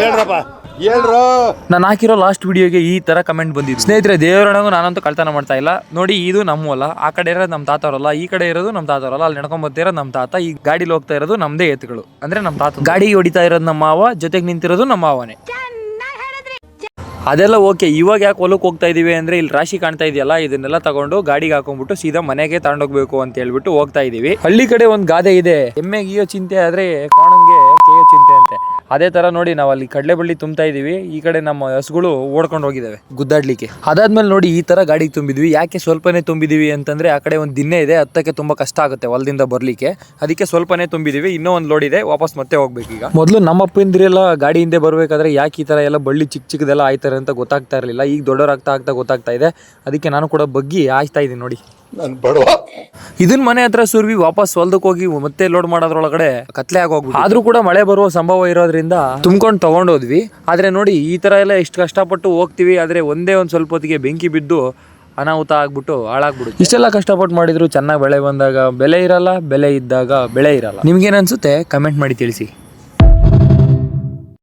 ಹೇಳ್ರಪ್ಪ. ಹೇಳ್ರು. ನಾನು ಹಾಕಿರೋ ಲಾಸ್ಟ್ ವಿಡಿಯೋಗೆ ಈ ತರ ಕಮೆಂಟ್ ಬಂದಿದ್ದು. ಸ್ನೇಹಿತರೆ ದೇವರಣಗೂ ನಾನಂತೂ ಕಳ್ತನ ಮಾಡ್ತಾ ಇಲ್ಲ. ನೋಡಿ, ಇದು ನಮ್ಮ ಹೊಲ ಆ ಕಡೆ ಇರೋದು ನಮ್ಮ ತಾತವರಲ್ಲ, ಈ ಕಡೆ ಇರೋದು ನಮ್ಮ ತಾತವರಲ್ಲ, ಅಲ್ಲಿ ನಡ್ಕೊಂಡ್ ಬರ್ತಿರೋದು ನಮ್ಮ ತಾತ, ಈ ಗಾಡಿಲಿ ಹೋಗ್ತಾ ಇರೋದು ನಮ್ದೇ ಎತ್ತುಗಳು ಅಂದ್ರೆ ನಮ್ಮ ತಾತ. ಗಾಡಿ ಹೊಡಿತಾ ಇರೋದು ನಮ್ಮ ಮಾವ, ಜೊತೆಗೆ ನಿಂತಿರೋದು ನಮ್ಮ ಮಾವನೇ. ಅದೆಲ್ಲ ಓಕೆ ಇವಾಗ ಯಾಕೆ ಹೊಲಕ್ಕೆ ಹೋಗ್ತಾ ಇದೀವಿ ಅಂದ್ರೆ, ಇಲ್ಲಿ ರಾಶಿ ಕಾಣ್ತಾ ಇದೆಯಲ್ಲ, ಇದನ್ನೆಲ್ಲ ತಗೊಂಡು ಗಾಡಿಗೆ ಹಾಕೊಂಡ್ಬಿಟ್ಟು ಸೀದಾ ಮನೆಗೆ ತಗೊಂಡೋಗ್ಬೇಕು ಅಂತ ಹೇಳ್ಬಿಟ್ಟು ಹೋಗ್ತಾ ಇದೀವಿ. ಹಳ್ಳಿ ಕಡೆ ಒಂದು ಗಾದೆ ಇದೆ. ಎಮ್ಮೆಗೆ ಗೀಯೋ ಚಿಂತೆ ಆದ್ರೆ ಕಾಣಂಗೆ ಕೇಯೋ ಚಿಂತೆ ಅಂತೆ. ಅದೇ ತರ ನೋಡಿ ನಾವು ಅಲ್ಲಿ ಕಡಲೆ ಬಳ್ಳಿ ತುಂಬ್ತಾ ಇದೀವಿ. ಈ ಕಡೆ ನಮ್ಮ ಹಸುಗಳು ಓಡ್ಕೊಂಡು ಹೋಗಿದ್ದಾವೆ ಗುದ್ದಾಡ್ಲಿಕ್ಕೆ. ಅದಾದ್ಮೇಲೆ ನೋಡಿ ಈ ತರ ಗಾಡಿಗೆ ತುಂಬಿದ್ವಿ. ಯಾಕೆ ಸ್ವಲ್ಪನೇ ತುಂಬಿದೀವಿ ಅಂತಂದ್ರೆ ಆ ಕಡೆ ಒಂದು ದಿನ್ನೆ ಇದೆ, ಹತ್ತಕ್ಕೆ ತುಂಬಾ ಕಷ್ಟ ಆಗುತ್ತೆ ಹೊಲದಿಂದ ಬರ್ಲಿಕ್ಕೆ. ಅದಕ್ಕೆ ಸ್ವಲ್ಪನೇ ತುಂಬಿದೀವಿ. ಇನ್ನೂ ಒಂದು ಲೋಡ್ ಇದೆ, ವಾಪಸ್ ಮತ್ತೆ ಹೋಗ್ಬೇಕು ಈಗ. ಮೊದಲು ನಮ್ಮ ಅಪ್ಪಿಂದ್ರೆಲ್ಲ ಗಾಡಿ ಹಿಂದೆ ಬರ್ಬೇಕಾದ್ರೆ ಯಾಕೆ ಈ ತರ ಎಲ್ಲ ಬಳ್ಳಿ ಚಿಕ್ಕ ಚಿಕ್ಕದೆಲ್ಲ ಆಯ್ತಾರೆ ಅಂತ ಗೊತ್ತಾಗ್ತಾ ಇರಲಿಲ್ಲ. ಈಗ ದೊಡ್ಡವರಾಗ್ತಾ ಆಗ್ತಾ ಗೊತ್ತಾಗ್ತಾ ಇದೆ. ಅದಕ್ಕೆ ನಾನು ಕೂಡ ಬಗ್ಗಿ ಆಯ್ತಾ ಇದ್ದೀನಿ ನೋಡಿ. ನಾನು ಬಡವ. ಇದನ್ ಮನೆ ಹತ್ರ ಸುರ್ವಿ ವಾಪಸ್ ಹೊಲ್ದಕ್ ಹೋಗಿ ಮತ್ತೆ ಲೋಡ್ ಮಾಡೋದ್ರೊಳಗಡೆ ಕತ್ಲೆ ಆಗೋಗ್ಬಿಟ್ಟು ಆದ್ರೂ ಕೂಡ ಮಳೆ ಬರುವ ಸಂಭವ ಇರೋದ್ರಿಂದ ತುಂಬ್ಕೊಂಡು ತಗೊಂಡೋದ್ವಿ ಆದ್ರೆ ನೋಡಿ, ಈ ತರ ಎಲ್ಲ ಇಷ್ಟು ಕಷ್ಟಪಟ್ಟು ಹೋಗ್ತೀವಿ, ಆದ್ರೆ ಒಂದೇ ಒಂದ್ ಸ್ವಲ್ಪ ಹೊತ್ತಿಗೆ ಬೆಂಕಿ ಬಿದ್ದು ಅನಾಹುತ ಆಗ್ಬಿಟ್ಟು ಹಾಳಾಗ್ಬಿಡುತ್ತೆ. ಇಷ್ಟೆಲ್ಲ ಕಷ್ಟಪಟ್ಟು ಮಾಡಿದ್ರು, ಚೆನ್ನಾಗಿ ಬೆಳೆ ಬಂದಾಗ ಬೆಲೆ ಇರಲ್ಲ, ಬೆಲೆ ಇದ್ದಾಗ ಬೆಳೆ ಇರಲ್ಲ. ನಿಮ್ಗೇನ್ ಅನ್ಸುತ್ತೆ? ಕಮೆಂಟ್ ಮಾಡಿ ತಿಳಿಸಿ.